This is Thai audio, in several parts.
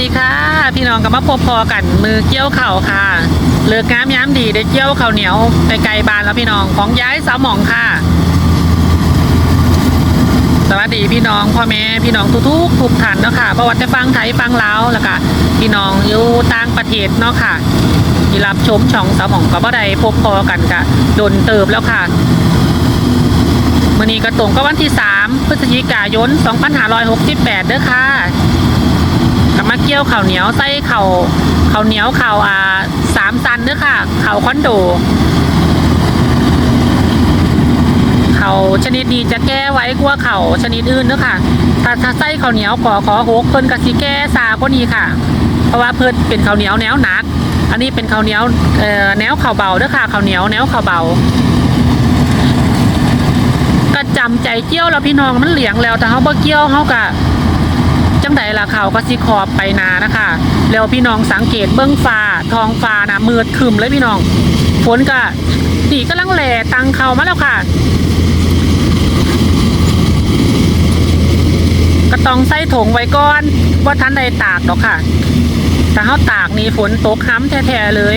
ดีค่ะ พี่น้องกับมาพบพอกันมือเกี่ยวเข่าค่ะเลือกงามย้ำดีได้เกี่ยวเข่าเหนียวไปไกลบานแล้วพี่น้องของย้ายสาวหมองค่ะ สวัสดีพี่น้องพ่อแม่พี่น้องทุกทุกๆทุกท่านเนาะค่ะประวัติฟังไทยฟังลาวแล้วก็พี่น้องอยู่ต่างประเทศเนาะค่ะที่รับชมช่องสาวหมองกับบ่ได้พบพอกันกะโดนเติบแล้วค่ะมื่อนี้ก็ตรงกับวันที่ 3 พฤศจิกายน 2568เด้อค่ะ กับมาเกี่ยวข้าวเหนียวไส้ข้าวข้าวเหนียวข้าวอ่าสามซันเด้อค่ะข้าวคอนโดข้าวชนิดนี้จะแก้ไว้กว่าข้าวชนิดอื่นเด้อค่ะ ถ้าถ้าไส้ข้าวเหนียวขอขอหกเพิ่นกะสิแก้ซากว่านี้ค่ะ เพราะว่าเพิ่นเป็นข้าวเหนียวแนวหนัก อันนี้เป็นข้าวเหนียวเอ่อแนวข้าวเบาเด้อค่ะข้าวเหนียวแนวข้าวเบาก็จำใจเกี่ยวแล้วพี่น้องมันเหลียงแล้วแต่เฮาบ่เกี่ยวเฮาก็ จังใดล่ะเขาก็สิขอบไปนานะคะ แล้วพี่น้องสังเกตเบื้องฟ้าทองฟ้านะมืดคึมเลยพี่น้องฝนก็ดีกำลังแหล่ตังเขามาแล้วค่ะก็ต้องใส่ถงไว้ก่อนว่าทันใดตากดอกค่ะแต่เขาตากนี่ฝนตกห้ำแท้ๆเลย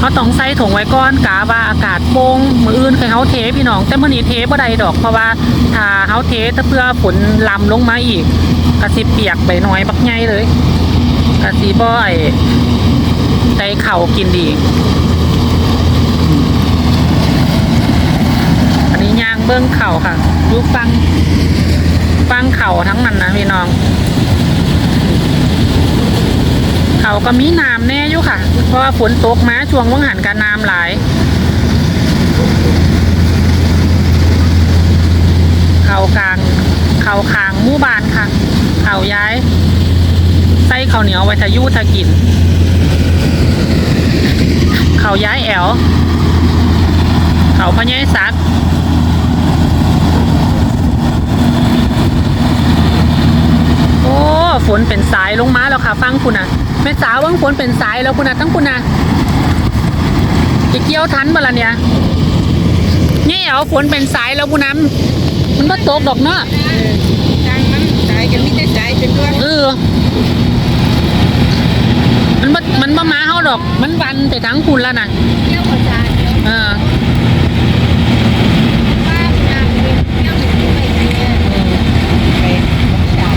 เขาต้องใส่ถุงไว้ก่อนกาว่าอากาศโปร่งมืออื่นเคยเขาเทพี่น้อง แต่มื่อนี้เทบ่ได้ดอกเพราะว่าถ้าเขาเทถ้าเพื่อฝนลำลงมาอีกกระสิเปียกไปน่อยบักใหญ่เลยกระสิบ่อยใจเข่ากินดี อันนี้ยางเบื้องเข่าค่ะยุฟังฟังเข่าทั้งนั้นนะพี่น้อง เขาก็มีน้ำแน่อยู่ค่ะ เพราะว่าฝนตกมาช่วงว่างหันกับน้ำหลาย เขากลาง เขาคางมู่บานค่ะ เขาย้ายใส่ข้าเหนียวไว้ทายุทากิน เขาย้ายแอวเขาพะย้ายซักโอ้ฝนเป็นสายลงมาแล้ว ค่ะฟังคุณนะแม่สาววังฝนเป็นสายแล้วคุณนะทั้งคุณนะจะเกี่ยวทันบ่ละเนี่ยนี่เอาฝนเป็นสายแล้วคุณน้ำมันก็ตกดอกเนาะจางมันสายกันมิได้สายเป็นตัวเออมันบ่มันบ่มาเฮาดอก มันวันไปทั้งคุณแล้วนะเที่ยวกับจางเที่ยวเออ บ้านจางเป็นเที่ยวอยู่ที่ไหนเนี่ยไปจาง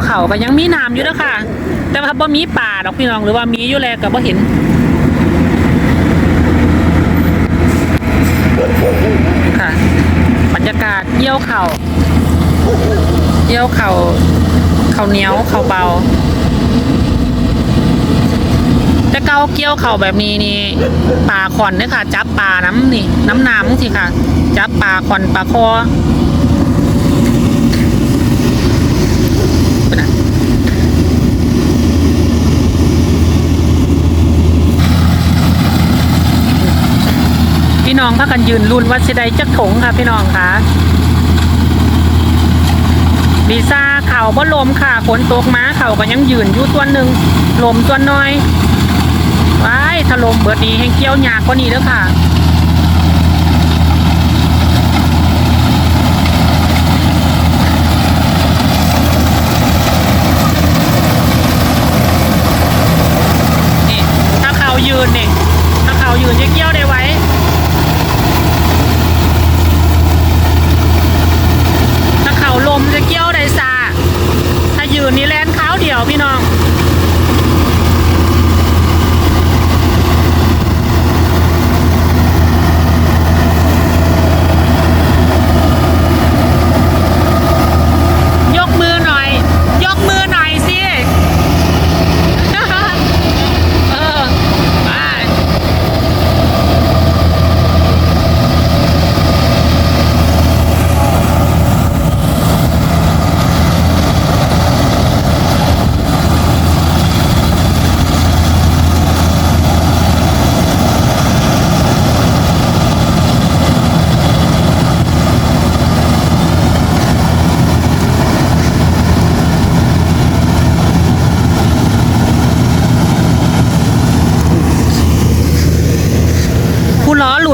เก็ยังมีน้ำอยู่เด้อค่ะ แต่ว่าบ่มีป่าดอกพี่น้องหรือว่ามีอยู่แล้วก็บ่เห็นค่ะบรรยากาศเยี่ยวเข่าเยี่ยวเข่าเข่าเหนียวเข่าเบาแต่เกาเกี่ยวเข่าแบบนี้นี่ปลาขอนเนี่ยค่ะ จับปลาน้ำนี่ น้ำน้ำสิค่ะ จับปลาขอนปลาคอเป็นอะ พี่น้องพากันยืนรุนวัดสิไดจักถงค่ะพี่น้องค่ะดีซ่าเข่าบ่ลมค่ะฝนตกมาเข่าก็ยังยืนอยู่ตัวหนึ่งลมตัวน้อยว้ายถล่มเบิดนี้ให้เกี้ยวยากกว่านี้เด้อค่ะนี่ถ้าเขายืนนี่ถ้าเขายืนจะเกี้ยวได้ไว้ ถ้าเขาลมจะเกี้ยวได้ซาถ้ายืนนี่แลนเขาเดียวพี่น้อง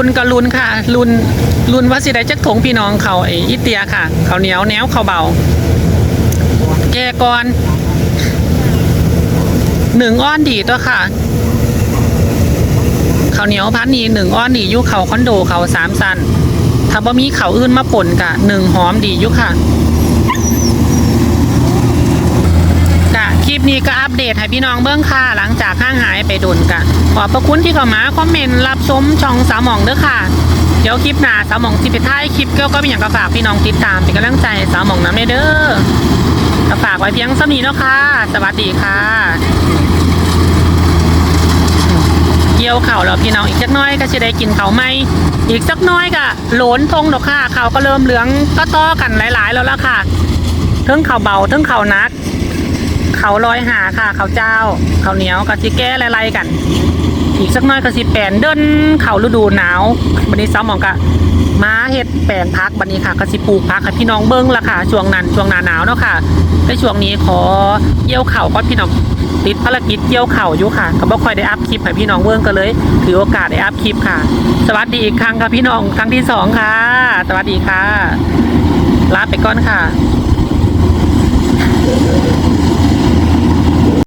น ก็ลุนค่ะลุนลุนว่าสิได้จักถงพี่น้องเขาไอ้อิเตียค่ะ เขาเหนียวแนวเขาเบา แกก่อนหนึ่งอ้อนดีตัวค่ะเขาเหนียวพันนีหนึ่งอ้อนดียุเขาคอนโดเขาสามสันถ้าบ่มีเขาอื่นมาป่นกะหนึ่งหอมดียุค่ะกะคลิ ปนี้ก็อัปเดตให้พี่น้องเบิ้องค่ะ หลังจากห้างหายไปโดนกะขอบพระคุณที่เข้ามาคอมเมนต์รับชมช่องสาวหมองเด้อค่ะ เดี๋ยวคลิปหน้าสาวหมองสิไปท้ายคลิปเกี่ยวก็มีอย่างก็ฝากพี่น้องติดตามเป็นกำลังใจสาวหมองน้ำเด้อก็ฝากไว้เพียงสมีเนาะค่ะ สวัสดีค่ะ เกี่ยวเข่าวแล้วพี่น้องอีกสักน้อยก็จะได้กินเขาไหมอีกสักน้อยก็โหลนทงดอกค่ะเขาก็เริ่มเหลืองก็ต่อกันหลาย ๆ แล้วล่ะค่ะทั้งเข่าเบาทั้งเข่านัก เขาลอยหาค่ะ เขาเจ้า เขาเหนียวก็สิแก้ไล่ๆกัน อีกสักน้อยก็สิแปลนเดินเขาฤดูหนาวบันนี้ซ้อมมองกะมาเฮ็ดแปลนพักบันนี้ค่ะก็สิปลูกพักให้พี่น้องเบิ้งละค่ะช่วงนั้นช่วงหน้าหนาวเนาะค่ะในช่วงนี้ขอเกี่ยวเข่าก็พี่น้องติดภารกิจเกี่ยวเข่าอยู่ค่ะก็บ่ค่อยได้อัพคลิปให้พี่น้องเบิ้งก็เลย ถือโอกาสได้อัพคลิปค่ะ สวัสดีอีกครั้งค่ะพี่น้องครั้งที่สองค่ะ สวัสดีค่ะลาไปก่อนค่ะ